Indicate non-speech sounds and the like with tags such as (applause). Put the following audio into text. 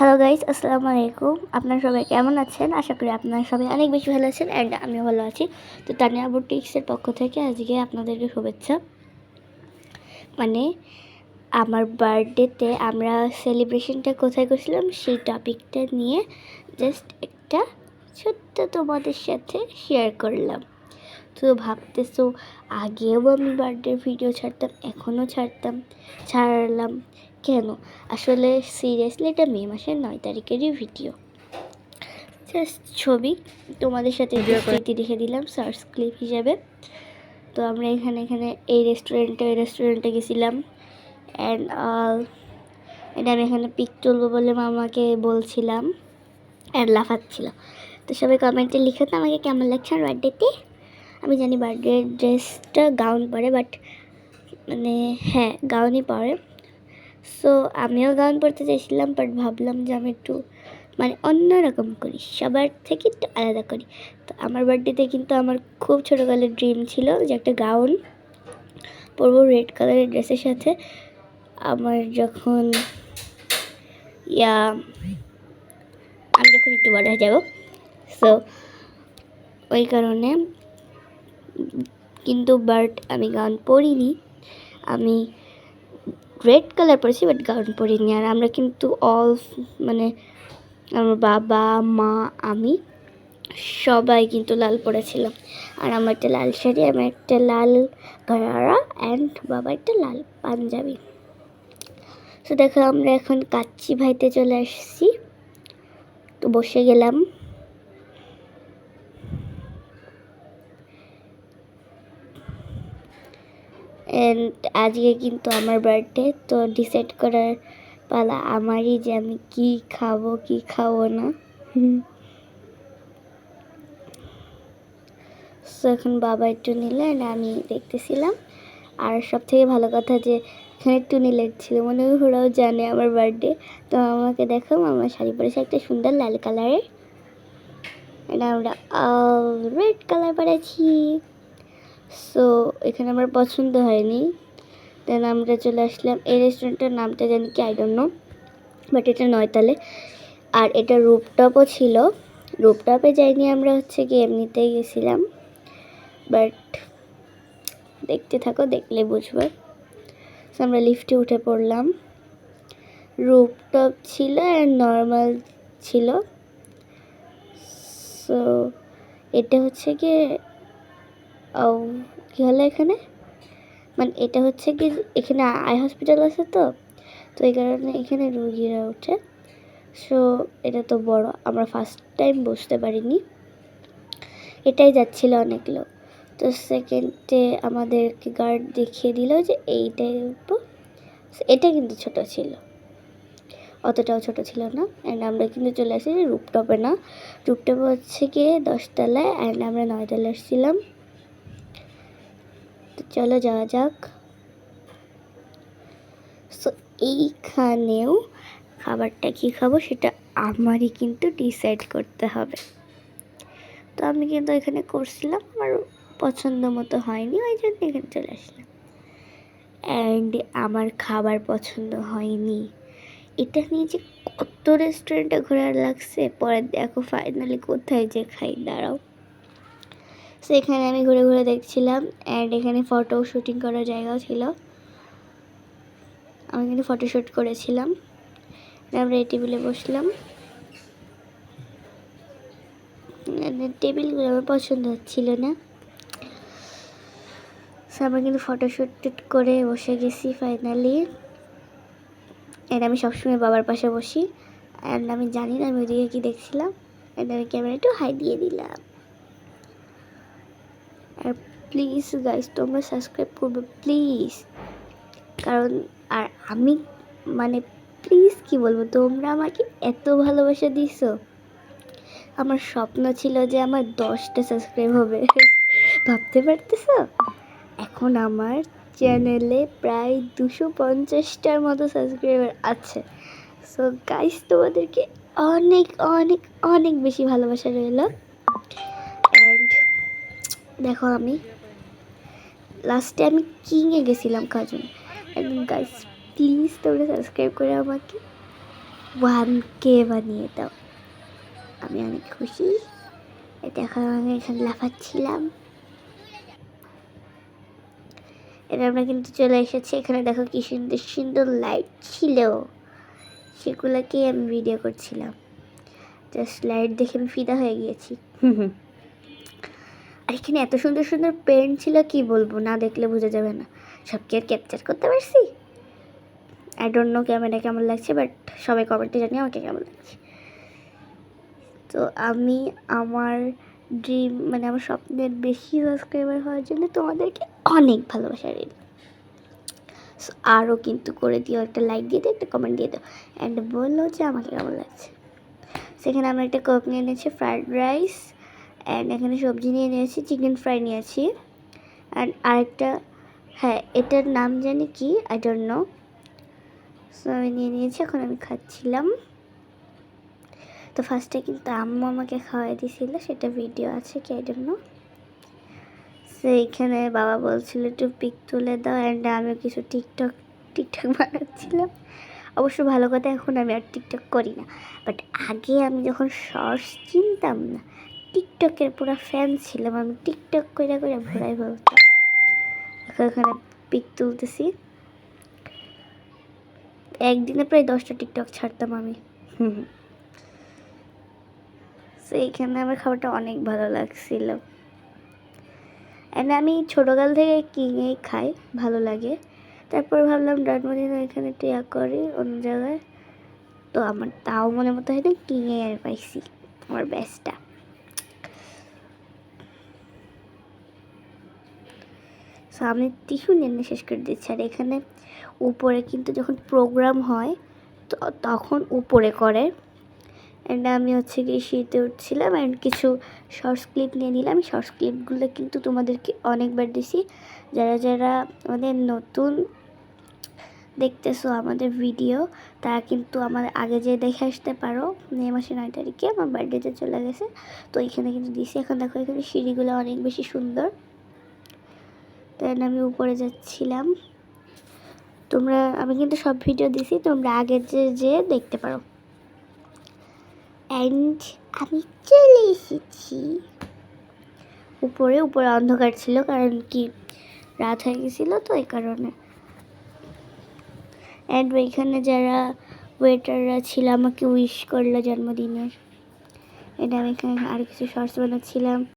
Hello guys আসসালামু আলাইকুম আপনারা সবাই কেমন আছেন? আশা করি আপনারা সবাই অনেক বেশি ভালো আছেন অ্যান্ড আমিও ভালো আছি। তো তানিয়া বুটিক্সের পক্ষ থেকে আজকে আপনাদেরকে শুভেচ্ছা। মানে আমার বার্থডেতে আমরা সেলিব্রেশনটা কোথায় করছিলাম? সেই টপিকটা নিয়ে জাস্ট একটা ছোট্ট তোমাদের সাথে শেয়ার করলাম। তো ভাবতেছো, আগেও আমি বার্থডে ভিডিও ছাড়তাম, এখনও ছাড়তাম, ছাড়লাম। কেন? আসলে সিরিয়াসলি এটা মে মাসের নয় তারিখেরই ভিডিও জাস্ট ছবি তোমাদের সাথে স্মৃতি রেখে দিলাম সার্চ ক্লিপ হিসাবে। তো আমরা এখানে এখানে এই রেস্টুরেন্টে এই রেস্টুরেন্টে গেছিলাম। অ্যান্ড এটা আমি এখানে পিক তুলবো বলে মামাকে বলছিলাম অ্যান্ড লাফাচ্ছিল। তো সবাই কমেন্টে লিখে তো আমাকে কেমন লাগছে আর বার্থডেতে আমি জানি বার্থডে ড্রেসটা গাউন পরে বাট মানে হ্যাঁ গাউনই পরে। সো আমিও গান পরতে চাইছিলাম বাট ভাবলাম যে আমি একটু মানে অন্যরকম করি, সবার থেকে একটু আলাদা করি। তো আমার বার্থডেতে কিন্তু আমার খুব ছোটোকালের ড্রিম ছিল যে একটা গাউন পরবো রেড কালারের ড্রেসের সাথে। আমার যখন, ইয়া, আমি যখন একটু বড় হয়ে যাব। সো ওই কারণে কিন্তু বাট আমি গান পড়িনি। আমি রেড কালার পরেছি বাট গাউন পরিনি। আর আমরা কিন্তু অল মানে আমার বাবা, মা, আমি সবাই কিন্তু লাল পরেছিলাম। আর আমার একটা লাল শাড়ি, আমার একটা লাল গারারা অ্যান্ড বাবা একটা লাল পাঞ্জাবি। তো দেখো, আমরা এখন কাচ্চি ভাইতে চলে আসছি। তো বসে গেলাম। অ্যান্ড আজকে কিন্তু আমার বার্থডে তো ডিসাইড করার পালা আমারই যে আমি কি খাব কি খাব না। তো এখন বাবা একটু নিলেন আমি দেখতেছিলাম। আর সব থেকে ভালো কথা যে এখানে একটু নিলেট ছিল। মনে হয় ওরাও জানে আমার বার্থডে তো আমাকে দেখো আমার শাড়ি পরেছে একটা সুন্দর লাল কালারের এটা আমরা রেড কালার পরেছি। সো এখানে আমার পছন্দ হয়নি। দেন আমরা চলে আসলাম। এই রেস্টুরেন্টের নামটা জানি কি? আই ডোন্ট নো বাট এটা নয়তালে আর এটা রুপটপও ছিল। রুপটপে যাইনি আমরা হচ্ছে কি এমনিতেই গেছিলাম। বাট দেখতে থাকো, দেখলে বুঝবে। সো আমরা লিফটে উঠে পড়লাম। রুপটপ ছিল অ্যান্ড নর্মাল ছিল। সো এটা হচ্ছে কি কী হলো এখানে? মানে এটা হচ্ছে কি এখানে আই হসপিটাল আছে তো তো এই কারণে এখানে রুগীরা ওঠে। সো এটা তো বড়, আমরা ফার্স্ট টাইম বুঝতে পারিনি। এটাই যাচ্ছিল অনেক লোক। তো সেকেন্ডে আমাদেরকে গার্ড দেখিয়ে দিল যে এইটাই উঠবো। এটা কিন্তু ছোট ছিল। অতটাও ছোট ছিল না। অ্যান্ড আমরা কিন্তু চলে আসি রুপটপে না। রুপটপে হচ্ছে গিয়ে দশতলায় অ্যান্ড আমরা নয়তলায় এসেছিলাম তো চলো যাওয়া যাক। সো এইখানেও খাবারটা কী খাব সেটা আমারই কিন্তু ডিসাইড করতে হবে। তো আমি কিন্তু এখানে করছিলাম, আমার পছন্দ মতো হয়নি, ওই জন্য এখানে চলে আসলাম। অ্যান্ড আমার খাবার পছন্দ হয়নি। এটা নিয়ে যে কত রেস্টুরেন্টে ঘোরার লাগছে, পরে দেখো ফাইনালি কোথায় যে খাই, দাঁড়াও। সো এখানে আমি ঘুরে ঘুরে দেখছিলাম অ্যান্ড এখানে ফটো শ্যুটিং করার জায়গাও ছিল। আমি কিন্তু ফটোশ্যুট করেছিলাম। আমরা এই টেবিলে বসলাম। টেবিলগুলো আমার পছন্দ হচ্ছিল না। আমরা কিন্তু ফটোশ্যুট করে বসে গেছি ফাইনালি এন্ড আমি সবসময় বাবার পাশে বসি। অ্যান্ড আমি জানি না আমি ওদিকে কী দেখছিলাম। অ্যান্ড আমি ক্যামেরা একটু হাই দিয়ে দিলাম। আর প্লিজ গাইজ তোমরা সাবস্ক্রাইব করবে প্লিজ কারণ, আর আমি মানে প্লিজ কি বলব, তোমরা আমাকে এত ভালোবাসা দিছো। আমার স্বপ্ন ছিল যে আমার দশটা সাবস্ক্রাইব হবে। (laughs) ভাবতে পারতেছো? এখন আমার চ্যানেলে প্রায় দুশো পঞ্চাশটার মতো সাবস্ক্রাইবার আছে। সো গাইস তোমাদেরকে অনেক অনেক অনেক বেশি ভালোবাসা রইল। দেখো আমি। লাস্টে আমি কিংয়ে গেছিলাম কাজুন একদম গাইস প্লিজ তোমরা সাবস্ক্রাইব করে আমাকে ওয়ান কে বানিয়ে দাও। আমি অনেক খুশি। এখন আমি এখানে লাফাচ্ছিলাম। এটা আমরা কিন্তু চলে এসেছি। এখানে দেখো কি সুন্দর সুন্দর লাইট ছিল। সেগুলোকেই আমি ভিডিও করছিলাম। জাস্ট লাইট দেখে আমি ফিদা হয়ে গিয়েছি। আর এখানে এত সুন্দর সুন্দর পেন্ট ছিল কি বলব? না দেখলে বোঝা যাবে না। সব কি আর ক্যাপচার করতে পারছি? আই ডোন্ট নো ক্যামেরা কেমন লাগছে বাট সবাই কমেন্টে জানি আমাকে কেমন লাগছে। তো আমি আমার ড্রিম মানে আমার স্বপ্নের বেশি সাবস্ক্রাইবার হওয়ার জন্য তোমাদেরকে অনেক ভালোবাসা So, আরও কিন্তু করে দিও একটা লাইক দিয়ে দিও একটা কমেন্ট দিয়ে দাও অ্যান্ড বলল যে আমাকে কেমন লাগছে। সেখানে আমরা একটা কোক নিয়ে নিয়েছি ফ্রাইড রাইস অ্যান্ড এখানে সবজি নিয়ে নিয়েছি চিকেন ফ্রাই নিয়েছি। অ্যান্ড আরেকটা হ্যাঁ এটার নাম জানি কি? আই ডোন্ট নো সো আমি নিয়ে নিয়েছি, এখন আমি খাচ্ছিলাম। তো ফার্স্টে কিন্তু আম্মু আমাকে খাওয়াই দিয়েছিল সেটা ভিডিও আছে কি? আই ডোন্ট নো সেইখানে বাবা বলছিল, একটু পিক তুলে দাও। অ্যান্ড আমিও কিছু টিকটক টিকটক বানাচ্ছিলাম। অবশ্য ভালো কথা, এখন আমি আর টিকটক করি না। বাট আগে আমি যখন শর্টস চিনতাম না টিকটকের পুরো ফ্যান ছিলাম আমি। টিকটক করে করে ভরাই বলতাম এখন এখানে পিক তুলতেছি। একদিনে প্রায় দশটা টিকটক ছাড়তাম আমি। হুম সেইখানে আমার খাবারটা অনেক ভালো লাগছিল। অ্যান্ড আমি ছোটোকাল থেকে কিনেই খাই, ভালো লাগে। তারপর ভাবলাম জন্মদিন এখানে টিয়া করি, অন্য জায়গায়। তো আমার তাও মনে মতো হয় না কিনে আর পাইছি। আমার ব্যাসটা সো আমি টিস্যু নিয়ে শেষ করে দিচ্ছি। আর এখানে উপরে কিন্তু যখন প্রোগ্রাম হয়, তো তখন উপরে করে। অ্যান্ড আমি হচ্ছে গিয়ে শীতে উঠছিলাম অ্যান্ড কিছু শর্টস ক্লিপ নিয়ে নিলাম। শর্টস ক্লিপগুলো কিন্তু তোমাদেরকে অনেকবার দিছি। যারা যারা আমাদের নতুন দেখতেছো আমাদের ভিডিও তারা কিন্তু আমাদের আগে যে দেখে আসতে পারো। মে মাসে নয় তারিখে আমার বার্থডেতে চলে গেছে। তো এখানে কিন্তু দিছি। এখন দেখো এখানে সিঁড়িগুলো অনেক বেশি সুন্দর। তাই আমি উপরে যাচ্ছিলাম। তোমরা, আমি কিন্তু সব ভিডিও দিছি, তোমরা আগের যে যে দেখতে পারো। অ্যান্ড আমি চলে এসেছি। উপরে উপরে অন্ধকার ছিল, কারণ কি, রাত হয়ে গেছিল তো এই কারণে। অ্যান্ড ওইখানে যারা ওয়েটাররা ছিল, আমাকে উইশ করল জন্মদিনের। এটা আমি এখানে আর কিছু শর্টস বানাচ্ছিলাম।